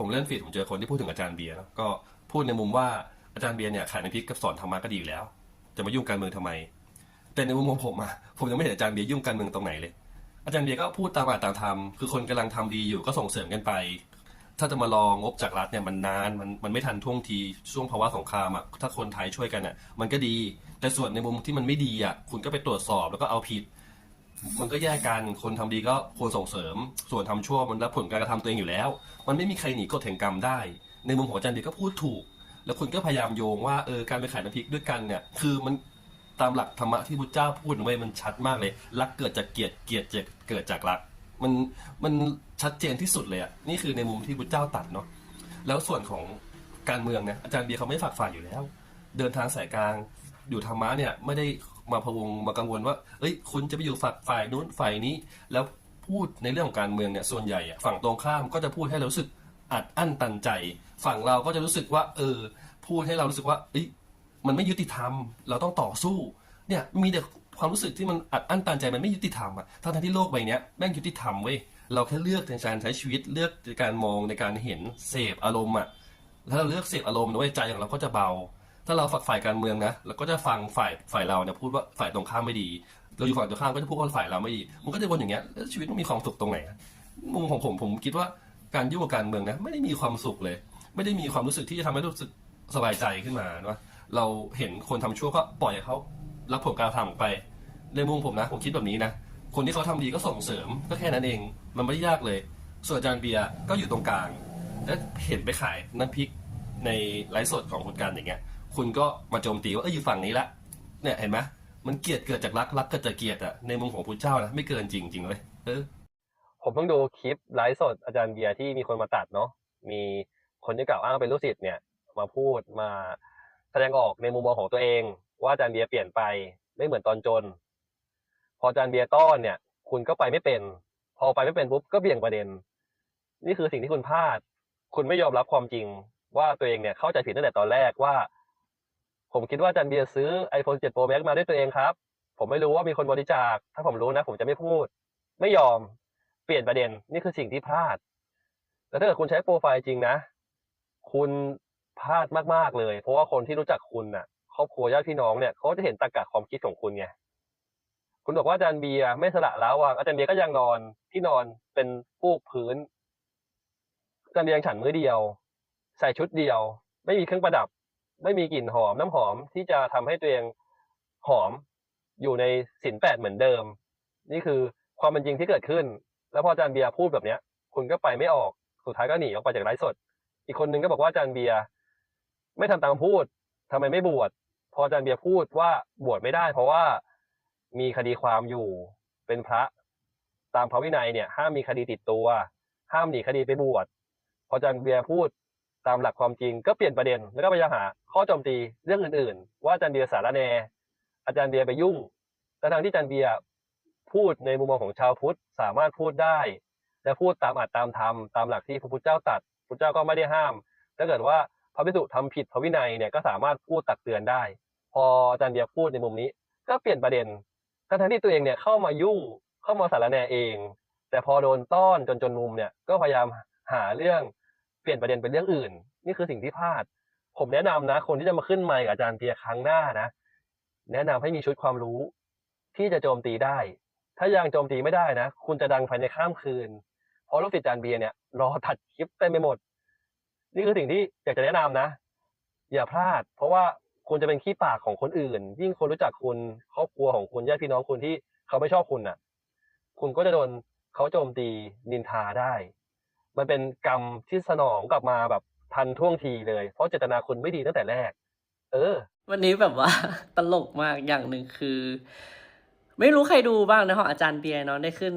ผมเล่นฟีดผมเจอคนที่พูดถึงอาจารย์เบียร์ก็พูดในมุมว่าอาจารย์เบียร์เนี่ยขายน้ำพริกกับสอนธรรมะก็ดีอยู่แล้ว จะมายุ่งการเมืองทำไม แต่ในมุมของผมอะผมยังไม่เห็นอาจารย์เบียร์ยุ่งการเมืองตรงไหนเลย อาจารย์เบียร์ก็พูดตามอาตามธรรมคือคนกำลังทำดีอยู่ก็ส่งเสริมกันไป ถ้าจะมารองบจากรัฐเนี่ยมันนานมันมันไม่ทันท่วงทีช่วงภาวะสงครามอะถ้าคนไทยช่วยกันอะมันก็ดี แต่ส่วนในมุมที่มันไม่ดีอะคุณก็ไปตรวจสอบแล้วก็เอาผิด มันก็แยกกันคนทำดีก็ควรส่งเสริม ส่วนทำชั่วมันรับผลการกระทำตัวเองอยู่แล้ว มันไม่มีใครหนีกฎแห่งกรรมได้ ในมุมของอาจารย์เดียก็พูดถูก แล้วคุณก็พยายามโยงว่าเออการไปขายน้ำพริกด้วยกันเนี่ยคือมันตามหลักธรรมะที่พุทธเจ้าพูดไว้มันชัดมากเลย รักเกิดจากเกลียดเกลียดจะเกิดจากรัก มันมันชัดเจนที่สุดเลยอะนี่คือในมุมที่พุทธเจ้าตัดเนาะแล้วส่วนของการเมืองเนี่ยอาจารย์เบียร์เขาไม่ฝักฝ่ายอยู่แล้ว เดินทางสายกลางอยู่ธรรมะเนี่ยไม่ได้ มาพะวงมากังวลว่า เอ้ย คุณจะไปอยู่ฝักฝ่ายนู้นฝ่ายนี้ แล้วพูดในเรื่องของการเมืองเนี่ยส่วนใหญ่ฝั่งตรงข้ามก็จะพูดให้เรารู้สึกอัดอั้นตันใจ ฝั่งเราก็จะรู้สึกว่า เออ พูดให้เรารู้สึกว่าเอ้ยมันไม่ยุติธรรม เราต้องต่อสู้ เนี่ยมีแต่ความรู้สึกที่มันอัดอั้นตันใจมันไม่ยุติธรรมอะทั้งที่โลกใบนี้แม่งยุติธรรมเว้ยเราแค่เลือกในการใช้ชีวิตเลือกในการมองในการเห็นเสพอารมณ์อะถ้าเราเลือกเสพอารมณ์นะเว้ยใจของเราก็จะเบา ถ้าเราฝักฝ่ายการเมืองนะเราก็จะฟังฝ่ายฝ่ายเราเนี่ยพูดว่าฝ่ายตรงข้ามไม่ดี เราอยู่ฝั่งตรงข้ามก็จะพูดว่าฝ่ายเราไม่ดี มันก็จะวนอย่างเงี้ยแล้วชีวิตมันมีความสุขตรงไหนมุมของผมผมคิดว่าการยุ่งกับการเมืองนะไม่ได้มีความสุขเลย ไม่ได้มีความรู้สึกที่จะทำให้รู้สึกสบายใจขึ้นมานะเราเห็นคนทำชั่วก็ปล่อยเขารับผลการทำไปในมุมผมนะผมคิดแบบนี้นะคนที่เขาทำดีก็ส่งเสริมก็แค่นั้นเอง มันไม่ได้ยากเลย ส่วนอาจารย์เบียร์ก็อยู่ตรงกลาง แล้วเห็นไปขายน้ำพริกในไลฟ์สดของคุณกันอย่างเงี้ย คุณก็มาโจมตีว่าเอออยู่ฝั่งนี้ละเนี่ยเห็นไหมมันเกลียดเกิดจากรักรักเกิดจากเกลียดอะในมุมของพุทธเจ้านะไม่เกินจริงจริงเลยเออผมเพิ่งดูคลิปไลฟ์สดอาจารย์เบียร์ที่มีคนมาตัดเนาะมีคนที่กล่าวอ้างเป็นลูกศิษย์เนี่ย มาพูดมาแสดงออกในมุมมองของตัวเอง ว่าอาจารย์เบียร์เปลี่ยนไปไม่เหมือนตอนจน พออาจารย์เบียร์ต้อนเนี่ย คุณก็ไปไม่เป็น พอไปไม่เป็นปุ๊บก็เบี่ยงประเด็น นี่คือสิ่งที่คุณพลาด คุณไม่ยอมรับความจริง ว่าตัวเองเนี่ยเข้าใจผิดตั้งแต่ตอนแรกว่า ผมคิดว่าจารย์เบียร์ซื้อ iPhone 7 Pro Max มาด้วยตัวเองครับ ผมไม่รู้ว่ามีคนบริจาค ถ้าผมรู้นะ ผมจะไม่พูด ไม่ยอม เปลี่ยนประเด็น นี่คือสิ่งที่พลาด แล้วถ้าเกิดคุณใช้โปรไฟล์จริงนะ คุณพลาดมากๆเลย เพราะว่าคนที่รู้จักคุณน่ะ ครอบครัวญาติพี่น้องเนี่ย เขาจะเห็นตรรกะความคิดของคุณไง คุณบอกว่าอาจารย์เบียร์ไม่สละแล้ววางอาจารย์เบียร์ก็ยังนอน ที่นอนเป็นฟูกพื้นอาจารย์เบียร์ยังฉันมื้อเดียว ใส่ชุดเดียว ไม่มีเครื่องประดับ ไม่มีกลิ่นหอมน้ำหอมที่จะทำให้ตัวเองหอมอยู่ในสินแปดเหมือนเดิม นี่คือความเป็นจริงที่เกิดขึ้น แล้วพออาจารย์เบียร์พูดแบบเนี้ย คุณก็ไปไม่ออกสุดท้ายก็หนีออกไปจากไลฟ์สด อีกคนนึงก็บอกว่าอาจารย์เบียร์ไม่ทำตามพูดทำไมไม่บวชพออาจารย์เบียร์พูดว่าบวชไม่ได้ เพราะว่ามีคดีความอยู่เป็นพระตามพระวินัยเนี่ยห้ามมีคดีติดตัว ห้ามหนีคดีไปบวชพออาจารย์เบียร์พูด ตามหลักความจริงก็เปลี่ยนประเด็น แล้วก็พยายามหาข้อโจมตีเรื่องอื่น ๆ ว่าอาจารย์เบียร์สารแนอาจารย์เบียร์ไปยุ่งแต่ทางที่อาจารย์เบียร์พูดในมุมมองของชาวพุทธสามารถพูดได้ และพูดตามอัตตามธรรมตามหลักที่พระพุทธเจ้าตรัสพระพุทธเจ้าก็ไม่ได้ห้าม ถ้าเกิดว่าพระภิกษุทำผิดพระวินัยเนี่ยก็สามารถพูดตักเตือนได้ พออาจารย์เบียร์พูดในมุมนี้ ก็เปลี่ยนประเด็นทั้งที่ตัวเองเนี่ยเข้ามายุ่งเข้ามาสารแนเอง แต่พอโดนต้อนจนจนมุมเนี่ยก็พยายามหาเรื่อง เปลี่ยนประเด็นเป็นเรื่องอื่น นี่คือสิ่งที่พลาด ผมแนะนำนะ คนที่จะมาขึ้นไมค์กับอาจารย์เบียร์ครั้งหน้านะ แนะนำให้มีชุดความรู้ ที่จะโจมตีได้ ถ้ายังโจมตีไม่ได้นะ คุณจะดังภายในข้ามคืน เพราะลูกศิษย์อาจารย์เบียร์เนี่ยรอตัดคลิปเต็มไปหมด นี่คือสิ่งที่อยากจะแนะนำนะ อย่าพลาด เพราะว่าคุณจะเป็นขี้ปากของคนอื่น ยิ่งคนรู้จักคุณครอบครัวของคุณญาติพี่น้องคุณที่เขาไม่ชอบคุณน่ะ คุณก็จะโดนเขาโจมตีนินทาได้ มันเป็นกรรมที่สนองกลับมาแบบทันท่วงทีเลย เพราะเจตนาคุณไม่ดีตั้งแต่แรก เออ วันนี้แบบว่าตลกมากอย่างหนึ่งคือ ไม่รู้ใครดูบ้างนะของอาจารย์เบียร์เนาะได้ขึ้น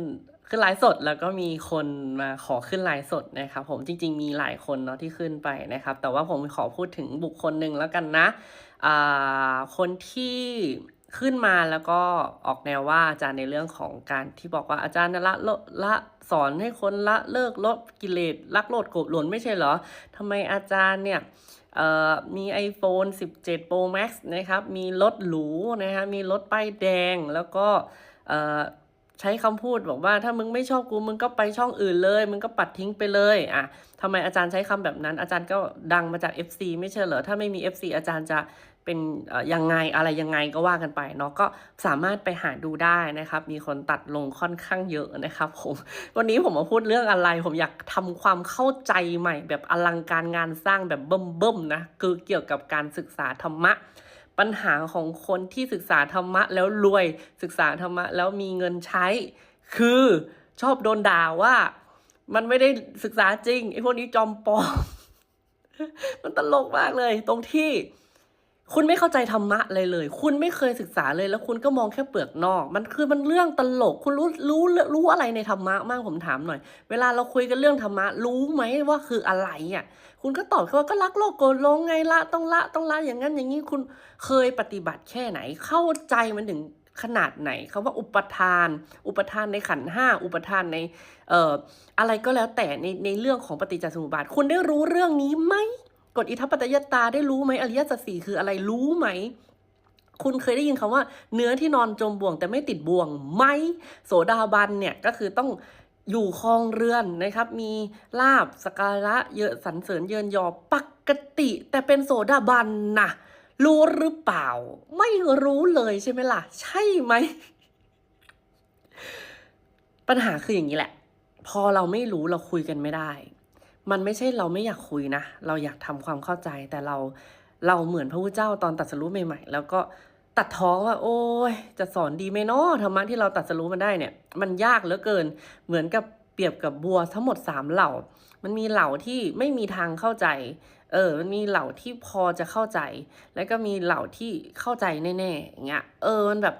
ขึ้นไลฟ์สดแล้วก็มีคนมาขอขึ้นไลฟ์สดนะครับผมจริง ๆ มีหลายคนเนาะที่ขึ้นไปนะครับ แต่ว่าผมขอพูดถึงบุคคลหนึ่งแล้วกันนะอ่าคนที่ ขึ้นมาแล้วก็ออกแนวว่าอาจารย์ในเรื่องของการที่บอกว่าอาจารย์ละละละสอนให้คนละเลิกลดกิเลสลักโลดโกรธหลนไม่ใช่เหรอทำไมอาจารย์เนี่ยมี iPhone 17 Pro Max นะครับ มีรถหรูนะฮะ มีรถป้ายแดง แล้วก็ใช้คำพูดบอกว่าถ้ามึงไม่ชอบกูมึงก็ไปช่องอื่นเลย มึงก็ปัดทิ้งไปเลยอะทำไมอาจารย์ใช้คำแบบนั้น อาจารย์ก็ดังมาจาก FC ไม่ใช่เหรอ ถ้าไม่มี FC อาจารย์จะ เป็นยังไงอะไรยังไงก็ว่ากันไปเนาะก็สามารถไปหาดูได้นะครับ มีคนตัดลงค่อนข้างเยอะนะครับผมวันนี้ผมมาพูดเรื่องอะไร ผมอยากทำความเข้าใจใหม่ แบบอลังการงานสร้างแบบเบิ่มๆนะคือเกี่ยวกับการศึกษาธรรมะ ปัญหาของคนที่ศึกษาธรรมะ แล้วรวยศึกษาธรรมะ แล้วมีเงินใช้ คือชอบโดนด่าว่ามันไม่ได้ศึกษาจริงไอ้พวกนี้จอมปลอม มันตลกมากเลย ตรงที่ คุณไม่เข้าใจธรรมะเลยเลย คุณไม่เคยศึกษาเลย แล้วคุณก็มองแค่เปลือกนอก มันคือมันเรื่องตลก คุณรู้รู้รู้อะไรในธรรมะบ้างผมถามหน่อย เวลาเราคุยกันเรื่องธรรมะ รู้ไหมว่าคืออะไรอะ คุณก็ตอบแค่ว่าก็รักโลกโกรธลงไงละต้องละต้องละอย่างนั้นอย่างนี้ คุณเคยปฏิบัติแค่ไหน เข้าใจมันถึงขนาดไหนคำว่าอุปทาน อุปทานในขันห้าอุปทานในเอ่ออะไรก็แล้วแต่ในในเรื่องของปฏิจจสมุปบาท คุณได้รู้เรื่องนี้ไหม กฎอิทัปปัจจยตาได้รู้ไหมอริยสัจสี่คืออะไรรู้ไหม คุณเคยได้ยินคำว่า เนื้อที่นอนจมบ่วง แต่ไม่ติดบ่วงไหมโสดาบันเนี่ยก็คือต้องอยู่ครองเรือนนะครับ มีลาบสกการะเยอะสรรเสริญเยินยอปกติ แต่เป็นโสดาบันนะรู้หรือเปล่า ไม่รู้เลยใช่ไหมล่ะ ใช่ไหม ปัญหาคืออย่างนี้แหละ พอเราไม่รู้เราคุยกันไม่ได้ มันไม่ใช่เราไม่อยากคุยนะ เราอยากทำความเข้าใจแต่เราเราเหมือนพระพุทธเจ้าตอนตัดสรู้ใหม่ๆ แล้วก็ตัดท้อว่า โอ้ยจะสอนดีไหมเนาะธรรมะที่เราตัดสรู้มันได้เนี่ย มันยากเหลือเกิน เหมือนกับเปรียบกับบัวทั้งหมดสามเหล่า มันมีเหล่าที่ไม่มีทางเข้าใจ เออ มันมีเหล่าที่พอจะเข้าใจ แล้วก็มีเหล่าที่เข้าใจแน่ๆอย่างเงี้ย เออ มันแบบ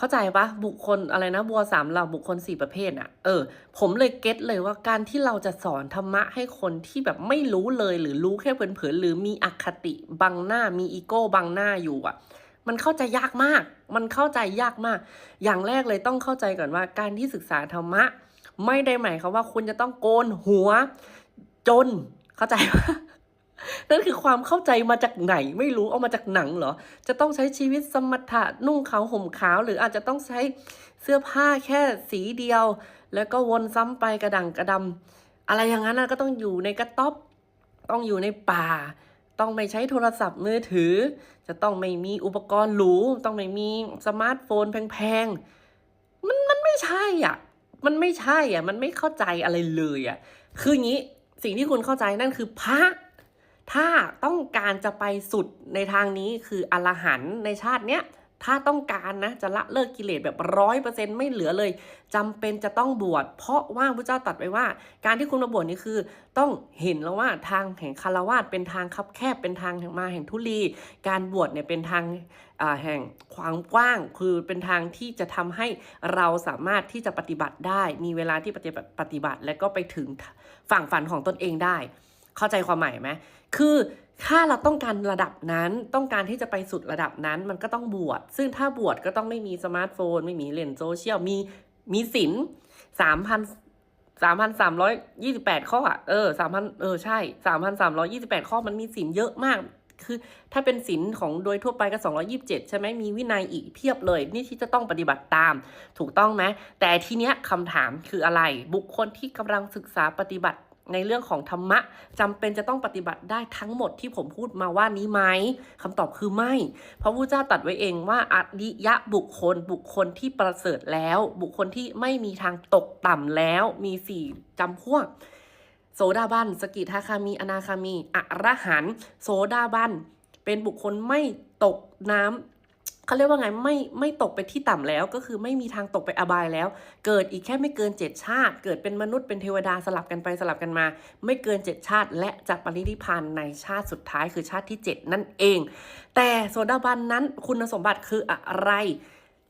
เข้าใจปะบุคคลอะไรนะบัวสามเหล่าบุคคลสี่ประเภทอะเออ ผมเลยเก็ตเลยว่าการที่เราจะสอนธรรมะให้คนที่แบบไม่รู้เลยหรือรู้แค่เผินๆหรือมีอคติบังหน้ามีอีโก้บังหน้าอยู่อะมันเข้าใจยากมาก มันเข้าใจยากมาก อย่างแรกเลยต้องเข้าใจก่อนว่า การที่ศึกษาธรรมะ ไม่ได้หมายความว่าคุณจะต้องโกนหัว จนเข้าใจปะ นั่นคือความเข้าใจมาจากไหนไม่รู้เอามาจากหนังเหรอ จะต้องใช้ชีวิตสมถะนุ่งขาวห่มขาว หรืออาจจะต้องใช้เสื้อผ้าแค่สีเดียว แล้วก็วนซ้ำไปกระดังกระดำอะไรอย่างนั้นนะก็ต้องอยู่ในกระต๊อบ ต้องอยู่ในป่า ต้องไม่ใช้โทรศัพท์มือถือ จะต้องไม่มีอุปกรณ์หรูต้องไม่มีสมาร์ทโฟนแพงๆมันมันไม่ใช่อะมันไม่ใช่อะมันไม่เข้าใจอะไรเลยอะคืออย่างนี้สิ่งที่คุณเข้าใจนั่นคือพระ ถ้าต้องการจะไปสุดในทางนี้คืออรหันต์ในชาติเนี้ยถ้าต้องการนะจะละเลิกกิเลสแบบร้อยเปอร์เซ็นไม่เหลือเลยจำเป็นจะต้องบวชเพราะว่าพระเจ้าตรัดไว้ว่า การที่คุณมาบวชนี่คือ ต้องเห็นแล้วว่าทางแห่งคารวาสเป็นทางคับแคบเป็นทางแห่งมาแห่งทุลี การบวชเนี่ยเป็นทางแห่งความกว้างคือเป็นทางที่จะทำให้เราสามารถที่จะปฏิบัติได้ มีเวลาที่ปฏิบัติปฏิบัติ และก็ไปถึงฝั่งฝันของตนเองได้ เข้าใจความหมายไหม คือถ้าเราต้องการระดับนั้นต้องการที่จะไปสุดระดับนั้นมันก็ต้องบวชซึ่งถ้าบวชก็ต้องไม่มีสมาร์ทโฟน ไม่มีเล่นโซเชียลมีมีศีลสามพันสามพันสามร้อยยี่สิบแปดข้ออะเออสามพันเออใช่สามพันสามร้อยี่สิบแปดข้อมันมีศีลเยอะมาก คือถ้าเป็นศีลของโดยทั่วไปก็สองร้อยี่สิบเจ็ดใช่ไหมมีวินัยอีกเพียบเลย นี่ที่จะต้องปฏิบัติตาม ถูกต้องไหมแต่ทีเนี้ยคำถามคืออะไร บุคคลที่กำลังศึกษาปฏิบัติ ในเรื่องของธรรมะจำเป็นจะต้องปฏิบัติได้ทั้งหมดที่ผมพูดมาว่านี้ไหมคำตอบคือไม่ เพราะพระเจ้าตัดไว้เองว่าอริยะบุคคล บุคคลที่ประเสริฐแล้ว บุคคลที่ไม่มีทางตกต่ำแล้วมีสี่จำพวก โสดาบันสกิทาคามี อนาคามีอรหันต์โสดาบันเป็นบุคคลไม่ตกน้ำ เขาเรียกว่าไงไม่ไม่ตกไปที่ต่ำแล้ว ก็คือไม่มีทางตกไปอบายแล้ว เกิดอีกแค่ไม่เกินเจ็ดชาติ เกิดเป็นมนุษย์เป็นเทวดาสลับกันไปสลับกันมา ไม่เกินเจ็ดชาติ และจะปรินิพานในชาติสุดท้ายคือชาติที่เจ็ดนั่นเอง แต่โสดาบันนั้นคุณสมบัติคืออะไร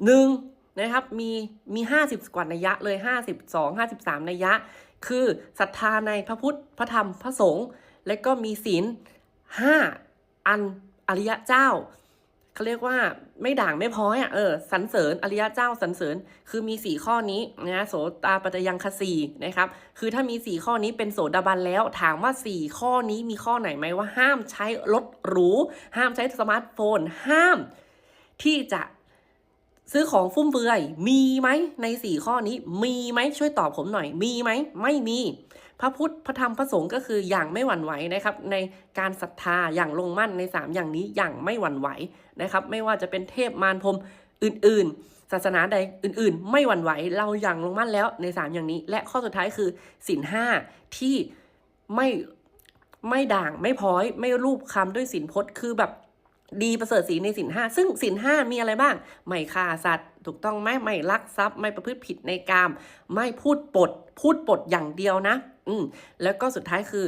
หนึ่งนะครับมีมีห้าสิบกว่านัยยะเลยห้าสิบสองห้าสิบสามนัยยะ คือศรัทธาในพระพุทธพระธรรมพระสงฆ์และก็มีศีลห้าอันอริยะเจ้า เขาเรียกว่าไม่ด่างไม่พ้อยอะเออสรรเสริญอริยะเจ้าสรรเสริญคือมีสี่ข้อนี้นะโสตาปัจยังคสีนะครับ คือถ้ามีสี่ข้อนี้เป็นโสดาบันแล้ว ถามว่าสี่ข้อนี้มีข้อไหนไหมว่าห้ามใช้รถหรู ห้ามใช้สมาร์ทโฟน ห้าม ที่จะซื้อของฟุ่มเฟือย มีไหมในสี่ข้อนี้ มีไหมช่วยตอบผมหน่อย มีไหมไม่มี พระพุทธพระธรรมพระสงฆ์ก็คืออย่างไม่หวั่นไหวนะครับ ในการศรัทธาอย่างลงมั่นในสามอย่างนี้อย่างไม่หวั่นไหวนะครับ ไม่ว่าจะเป็นเทพมารพรมอื่น ๆ ศาสนาใดอื่น ๆ ไม่หวั่นไหวเราอย่างลงมั่นแล้วในสามอย่างนี้ และข้อสุดท้ายคือศีลห้าที่ไม่ไม่ด่างไม่พ้อย ไม่รูปคำด้วยศีลพจน์คือแบบ ดีประเสริฐสีในสินห้าซึ่งสินห้ามีอะไรบ้าง ไม่ฆ่าสัตว์ ถูกต้องไหมไม่ลักทรัพย์ ไม่ประพฤติผิดในกาม ไม่พูดปด พูดปดอย่างเดียวนะ อืมแล้วก็สุดท้ายคือ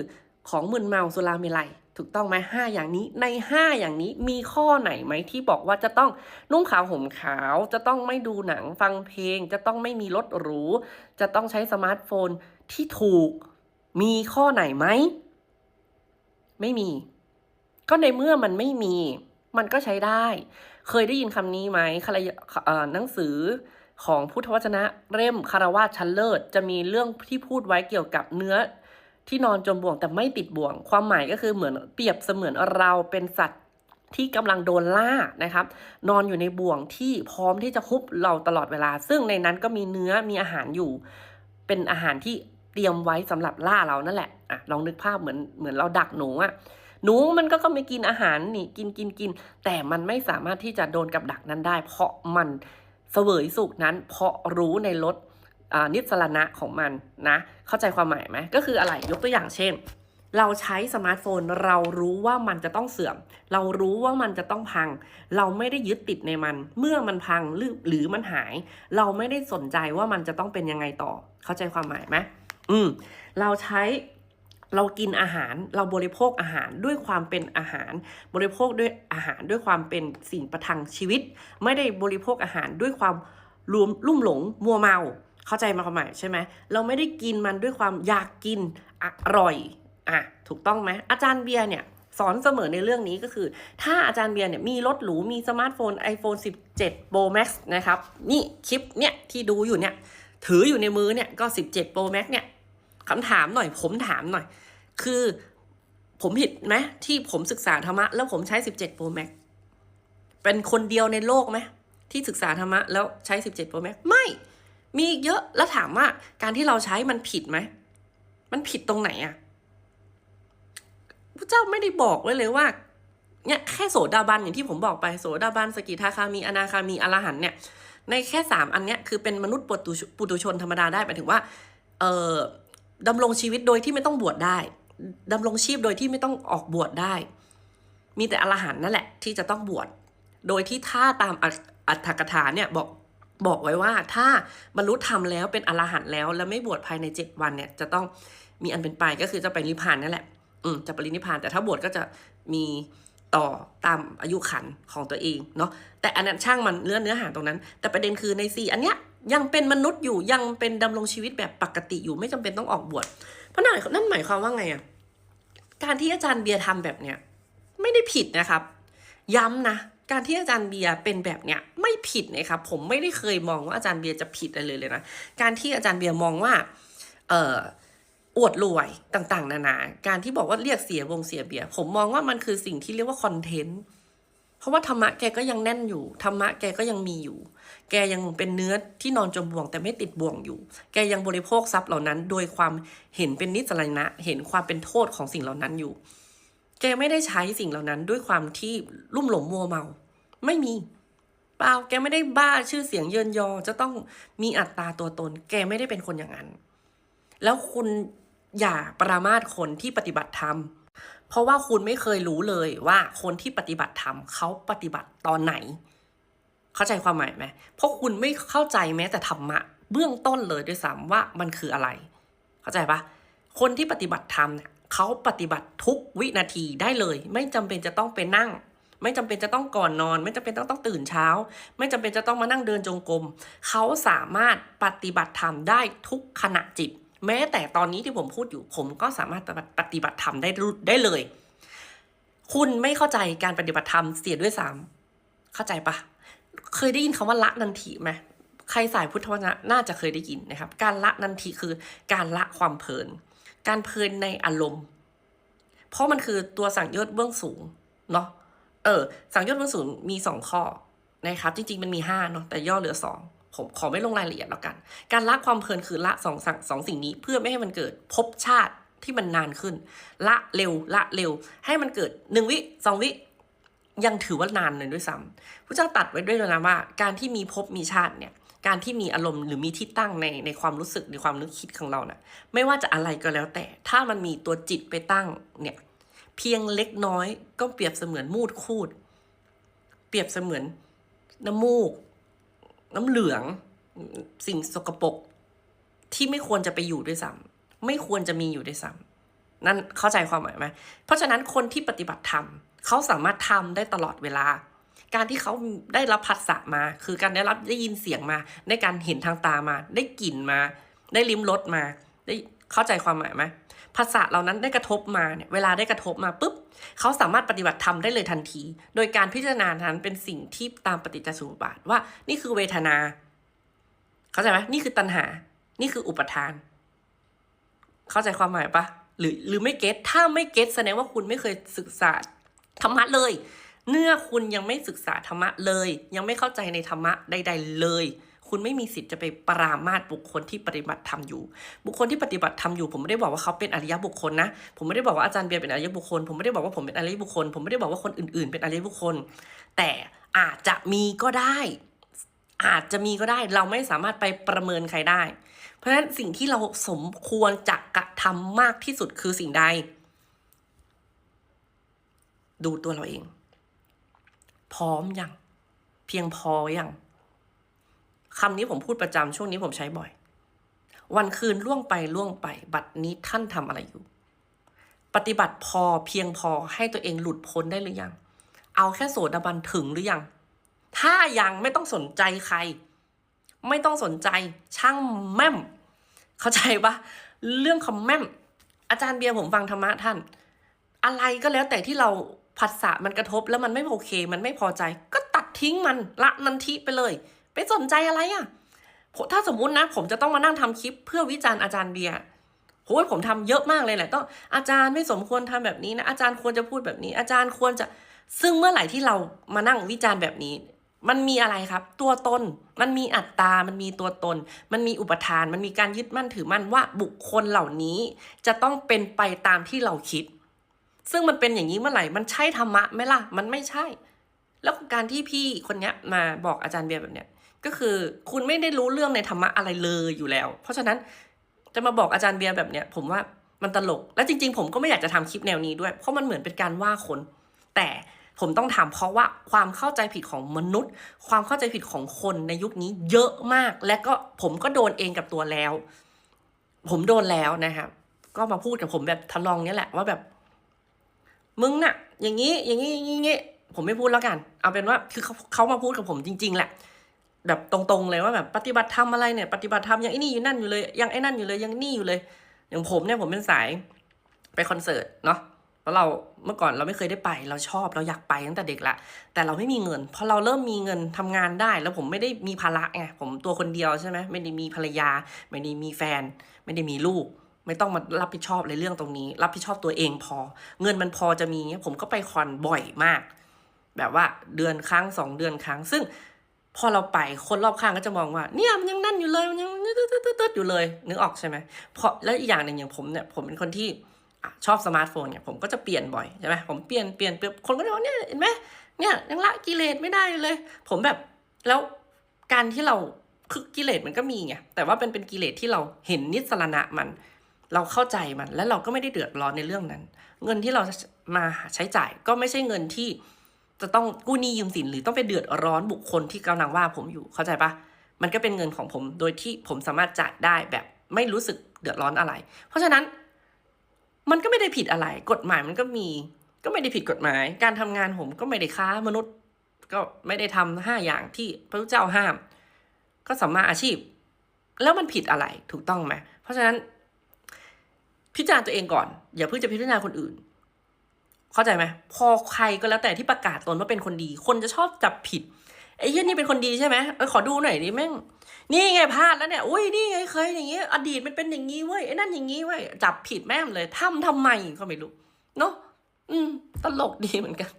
ของมึนเมาสุราเมลัยถูกต้องไหมห้าอย่างนี้ในห้าอย่างนี้มีข้อไหนไหมที่บอกว่าจะต้องนุ่งขาวห่มขาว จะต้องไม่ดูหนังฟังเพลง จะต้องไม่มีรถหรู จะต้องใช้สมาร์ทโฟนที่ถูกมีข้อไหนไหม ไม่มี ก็ในเมื่อมันไม่มี มันก็ใช้ได้ เคยได้ยินคำนี้ไหมคารเอ่อหนังสือของพุทธวจนะเล่มคารวาชั้นเลิศ จะมีเรื่องที่พูดไว้เกี่ยวกับเนื้อที่นอนจมบ่วงแต่ไม่ติดบ่วง ความหมายก็คือเหมือนเปรียบเสมือนเราเป็นสัตว์ที่กำลังโดนล่านะครับ นอนอยู่ในบ่วงที่พร้อมที่จะคุบเราตลอดเวลา ซึ่งในนั้นก็มีเนื้อมีอาหารอยู่ เป็นอาหารที่เตรียมไว้สำหรับล่าเรานั่นแหละอะลองนึกภาพเหมือนเหมือนเราดักหนูอะ หนูมันก็ก็ไม่กินอาหารนี่กินกินกิน แต่มันไม่สามารถที่จะโดนกับดักนั้นได้ เพราะมันเสวยสุขนั้น เพราะรู้ในรสอ่านิสรณะของมันนะ เข้าใจความหมายไหมก็คืออะไรยกตัวอย่างเช่น เราใช้สมาร์ทโฟนเรารู้ว่ามันจะต้องเสื่อม เรารู้ว่ามันจะต้องพัง เราไม่ได้ยึดติดในมัน เมื่อมันพังหรือหรือมันหาย เราไม่ได้สนใจว่ามันจะต้องเป็นยังไงต่อ เข้าใจความหมายไหมอืมเราใช้ เรากินอาหารเราบริโภคอาหารด้วยความเป็นอาหาร บริโภคด้วยอาหารด้วยความเป็นสิ่งประทังชีวิต ไม่ได้บริโภคอาหารด้วยความรวมลุ่มหลงมัวเมาเข้าใจมาความหมายใช่ไหมเราไม่ได้กินมันด้วยความอยากกินอร่อยอะถูกต้องไหมอาจารย์เบียร์เนี่ยสอนเสมอในเรื่องนี้ก็คือ ถ้าอาจารย์เบียร์เนี่ยมีรถหรูมีสมาร์ทโฟน iPhone 17 Pro Max นะครับ นี่คลิปเนี่ยที่ดูอยู่เนี่ยถืออยู่ในมือเนี่ยก็ 17 Pro Max เนี่ย คำถามหน่อย ผมถามหน่อย คือผมผิดไหมที่ผมศึกษาธรรมะ แล้วผมใช้ 17 Pro Max เป็นคนเดียวในโลกไหมที่ศึกษาธรรมะ แล้วใช้ 17 Pro Max ไม่ มีเยอะแล้วถามว่าการที่เราใช้มันผิดไหมมันผิดตรงไหนอะพระเจ้าไม่ได้บอกไว้เลยว่าเนี่ยแค่โสดาบันอย่างที่ผมบอกไปโสดาบันสกิทาคามีอนาคามีอรหันเนี่ยในแค่สามอันเนี้ยคือเป็นมนุษย์ปุตุชนธรรมดาได้หมายถึงว่า เออ ดำรงชีวิตโดยที่ไม่ต้องบวชได้ดำรงชีพโดยที่ไม่ต้องออกบวชได้ มีแต่อรหันนั่นแหละ ที่จะต้องบวช โดยที่ถ้าตามอัตถกถาเนี่ยบอกบอกไว้ว่าถ้าบรรลุธรรมแล้วเป็นอรหันแล้ว แล้วไม่บวชภายในเจ็ดวันเนี่ย จะต้องมีอันเป็นไปก็คือจะไปนิพพานนั่นแหละ อืมจะปรินิพพานแต่ถ้าบวชก็จะมีต่อตามอายุขันของตัวเองเนาะแต่อันนั้นช่างมันเนื้อนเนื้อหาตรงนั้น แต่ประเด็นคือในสี่อันเนี้ย ยังเป็นมนุษย์อยู่ยังเป็นดำรงชีวิตแบบปกติอยู่ไม่จำเป็นต้องออกบวชเพราะนั่นนั่นหมายความว่าไงอะการที่อาจารย์เบียร์ทำแบบเนี้ยไม่ได้ผิดนะครับ ย้ำนะการที่อาจารย์เบียร์เป็นแบบเนี้ยไม่ผิดนะครับผมไม่ได้เคยมองว่าอาจารย์เบียร์จะผิดอะไรเลยเลยนะการที่อาจารย์เบียร์มองว่าเอ่ออวดรวยต่างๆ นานา การที่บอกว่าเรียกเสียวงเสียเบียร์ผมมองว่ามันคือสิ่งที่เรียกว่าคอนเทนต์ เพราะว่าธรรมะแกก็ยังแน่นอยู่ธรรมะแกก็ยังมีอยู่ แกยังเป็นเนื้อที่นอนจมบ่วงแต่ไม่ติดบ่วงอยู่ แกยังบริโภคทรัพย์เหล่านั้น โดยความเห็นเป็นนิสรณะเห็นความเป็นโทษของสิ่งเหล่านั้นอยู่ แกไม่ได้ใช้สิ่งเหล่านั้นด้วยความที่ลุ่มหลงมัวเมา ไม่มีเปล่าแกไม่ได้บ้าชื่อเสียงเยินยอ จะต้องมีอัตตาตัวตน แกไม่ได้เป็นคนอย่างนั้น แล้วคุณอย่าประมาทคนที่ปฏิบัติธรรม เพราะว่าคุณไม่เคยรู้เลยว่าคนที่ปฏิบัติธรรมเขาปฏิบัติตอนไหน เข้าใจความหมายไหมเพราะคุณไม่เข้าใจแม้แต่ธรรมะเบื้องต้นเลยด้วยซ้ำว่ามันคืออะไร เข้าใจปะคนที่ปฏิบัติธรรมเนี่ยเขาปฏิบัติทุกวินาทีได้เลย ไม่จำเป็นจะต้องไปนั่ง ไม่จำเป็นจะต้องก่อนนอน ไม่จำเป็นต้องต้องตื่นเช้า ไม่จำเป็นจะต้องมานั่งเดินจงกรมเขาสามารถปฏิบัติธรรมได้ทุกขณะจิต แม้แต่ตอนนี้ที่ผมพูดอยู่ผมก็สามารถปฏิบัติธรรมได้ได้เลย คุณไม่เข้าใจการปฏิบัติธรรมเสียด้วยซ้ำเข้าใจปะเคยได้ยินคำว่าละนันทีไหมใครสายพุทธวจนะน่าจะเคยได้ยินนะครับ การละนันทีคือการละความเพลิน การเพลินในอารมณ์ เพราะมันคือตัวสั่งยศเบื้องสูงเนาะเออ สั่งยศเบื้องสูงมีสองข้อนะครับ จริงๆมันมีห้าเนาะแต่ย่อเหลือสอง ผมขอไม่ลงรายละเอียดแล้วกัน การละความเพลินคือละสองสั่งสองสิ่งนี้เพื่อไม่ให้มันเกิดภพชาติที่มันนานขึ้น ละเร็วละเร็ว ให้มันเกิดหนึ่งวิสองวิยังถือว่านานเลยด้วยซ้ำพระเจ้าตัดไว้ด้วยนะว่า การที่มีภพมีชาติเนี่ย การที่มีอารมณ์หรือมีที่ตั้งในในความรู้สึกในความนึกคิดของเราน่ะ ไม่ว่าจะอะไรก็แล้วแต่ ถ้ามันมีตัวจิตไปตั้งเนี่ย เพียงเล็กน้อยก็เปรียบเสมือนมูดคูด เปรียบเสมือนน้ำมูก น้ำเหลือง สิ่งสกปรกที่ไม่ควรจะไปอยู่ด้วยซ้ำไม่ควรจะมีอยู่ด้วยซ้ำนั่นเข้าใจความหมายไหมเพราะฉะนั้นคนที่ปฏิบัติธรรมเขาสามารถทำได้ตลอดเวลา การที่เขาได้รับผัสสะมา คือการได้รับได้ยินเสียงมา ได้การเห็นทางตามา ได้กลิ่นมา ได้ลิ้มรสมา ได้เข้าใจความหมายไหม ภาษาเหล่านั้นได้กระทบมาเนี่ยเวลาได้กระทบมาปุ๊บเขาสามารถปฏิบัติธรรมได้เลยทันที โดยการพิจารณานั้นเป็นสิ่งที่ตามปฏิจจสมุปบาทว่า นี่คือเวทนา เข้าใจไหมนี่คือตัณหา นี่คืออุปทาน เข้าใจความหมายปะหรือหรือไม่เก็ตถ้าไม่เก็ตแสดงว่าคุณไม่เคยศึกษาธรรมะเลย เนื่อคุณยังไม่ศึกษาธรรมะเลย ยังไม่เข้าใจในธรรมะใด ๆ เลย คุณไม่มีสิทธิ์จะไปปรามาสบุคคลที่ปฏิบัติธรรมอยู่ บุคคลที่ปฏิบัติธรรมอยู่ ผมไม่ได้บอกว่าเขาเป็นอริยบุคคลนะ ผมไม่ได้บอกว่าอาจารย์เบียร์เป็นอริยบุคคล ผมไม่ได้บอกว่าผมเป็นอริยบุคคล ผมไม่ได้บอกว่าคนอื่น ๆ เป็นอริยบุคคล แต่อาจจะมีก็ได้ อาจจะมีก็ได้ เราไม่สามารถไปประเมินใครได้ เพราะฉะนั้นสิ่งที่เราสมควรจะกระทำมากที่สุดคือสิ่งใด ดูตัวเราเอง พร้อมอยังเพียงพอยัง คำนี้ผมพูดประจำช่วงนี้ผมใช้บ่อย วันคืนล่วงไปล่วงไป บัดนี้ท่านทำอะไรอยู่ ปฏิบัติพอเพียงพอให้ตัวเองหลุดพ้นได้หรือยัง เอาแค่โสดาบันถึงหรือยัง ถ้ายังไม่ต้องสนใจใคร ไม่ต้องสนใจช่างแม่ม เข้าใจปะเรื่องคำแม่ม อาจารย์เบียร์ผมฟังธรรมะท่าน อะไรก็แล้วแต่ที่เราผัสสะมันกระทบแล้วมันไม่โอเค มันไม่พอใจ ก็ตัดทิ้งมันละนันทิไปเลย ไปสนใจอะไรอะ่ะถ้าสมมุตินะ ผมจะต้องมานั่งทำคลิปเพื่อวิจารณ์อาจารย์เบียร์โอ้ยผมทำเยอะมากเลยแหละต้องอาจารย์ไม่สมควรทำแบบนี้นะอาจารย์ควรจะพูดแบบนี้ อาจารย์ควรจะซึ่งเมื่อไหร่ที่เรามานั่งวิจารณ์แบบนี้ มันมีอะไรครับ ตัวตน มันมีอัตตา มันมีตัวตน มันมีอุปทาน มันมีการยึดมั่นถือมั่นว่าบุคคลเหล่านี้ จะต้องเป็นไปตามที่เราคิด ซึ่งมันเป็นอย่างนี้เมื่อไหร่มันใช่ธรรมะไหมล่ะมันไม่ใช่ แล้วการที่พี่คนเนี้ยมาบอกอาจารย์เบียร์แบบเนี้ย ก็คือคุณไม่ได้รู้เรื่องในธรรมะอะไรเลยอยู่แล้ว เพราะฉะนั้นจะมาบอกอาจารย์เบียร์แบบเนี้ยผมว่ามันตลก และจริง ๆ ผมก็ไม่อยากจะทำคลิปแนวนี้ด้วย เพราะมันเหมือนเป็นการว่าคน แต่ผมต้องทำเพราะว่าความเข้าใจผิดของมนุษย์ ความเข้าใจผิดของคนในยุคนี้เยอะมาก และก็ผมก็โดนเองกับตัวแล้ว ผมโดนแล้วนะครับก็มาพูดกับผมแบบทะลองเนี้ยแหละว่าแบบ มึงน่ะอย่างนี้อย่างนี้อย่างนี้อย่างนี้ผมไม่พูดแล้วกัน เอาเป็นว่าคือเขาเขามาพูดกับผมจริง ๆ แหละ แบบตรงๆเลยว่าแบบปฏิบัติธรรมอะไรเนี่ยปฏิบัติธรรมยังไอ้นี่อยู่นั่นอยู่เลยยังไอ้นั่นอยู่เลยยังนี่อยู่เลย อย่างผมเนี่ยผมเป็นสายไปคอนเสิร์ตเนาะเพราะเราเมื่อก่อนเราไม่เคยได้ไป เราชอบเราอยากไปตั้งแต่เด็กละแต่เราไม่มีเงินพอเราเริ่มมีเงินทำงานได้ แล้วผมไม่ได้มีภาระไงผมตัวคนเดียวใช่ไหมไม่ได้มีภรรยา ไม่ได้มีแฟน ไม่ได้มีลูก ไม่ต้องมารับผิดชอบในเรื่องตรงนี้ รับผิดชอบตัวเองพอ เงินมันพอจะมีเงี้ยผมก็ไปคอนบ่อยมาก แบบว่าเดือนครั้งสองเดือนครั้งซึ่ง พอเราไปคนรอบข้างก็จะมองว่า เนี่ยมันยังนั่นอยู่เลยมันยังตึ๊ดๆๆๆอยู่เลย นึกออกใช่ไหมเพราะแล้วอีกอย่างหนึ่งอย่างผมเนี่ยผมเป็นคนที่ชอบสมาร์ทโฟนเนี่ยผมก็จะเปลี่ยนบ่อยใช่ไหมผมเปลี่ยนเปลี่ยนเปลี่ยนคนก็จะบอกเนี่ยเห็นไหมเนี่ยยังละกิเลสไม่ได้เลย ผมแบบแล้วการที่เราคือกิเลสมันก็มีไงแต่ว่าเป็นเป็นกิเลสที่เราเห็นนิสรณะมัน เราเข้าใจมัน แล้วเราก็ไม่ได้เดือดร้อนในเรื่องนั้น เงินที่เรามาใช้จ่ายก็ไม่ใช่เงินที่ จะต้องกู้หนี้ยืมสินหรือต้องไปเดือดร้อนบุคคลที่กำลังว่าผมอยู่เข้าใจปะมันก็เป็นเงินของผมโดยที่ผมสามารถจ่ายได้แบบไม่รู้สึกเดือดร้อนอะไร เพราะฉะนั้นมันก็ไม่ได้ผิดอะไร กฎหมายมันก็มีก็ไม่ได้ผิดกฎหมาย การทำงานผมก็ไม่ได้ค้ามนุษย์ ก็ไม่ได้ทำห้าอย่างที่พระเจ้าห้าม ก็สัมมาอาชีพ แล้วมันผิดอะไรถูกต้องไหมเพราะฉะนั้น พิจารณาตัวเองก่อน อย่าเพิ่งจะพิจารณาคนอื่น เข้าใจไหมพอใครก็แล้วแต่ที่ประกาศตนว่าเป็นคนดี คนจะชอบจับผิดไอ้เหี้ยนี่เป็นคนดีใช่ไหมเออขอดูหน่อยดิแม่งนี่ไงพลาดแล้วเนี่ยอุ้ยนี่ไงเคยอย่างงี้ อดีตมันเป็นอย่างงี้เว้ยไอ้นั่นอย่างงี้เว้ยจับผิดแม่มเลยทำทำไมก็ไม่รู้เนาะอืมตลกดีเหมือนกัน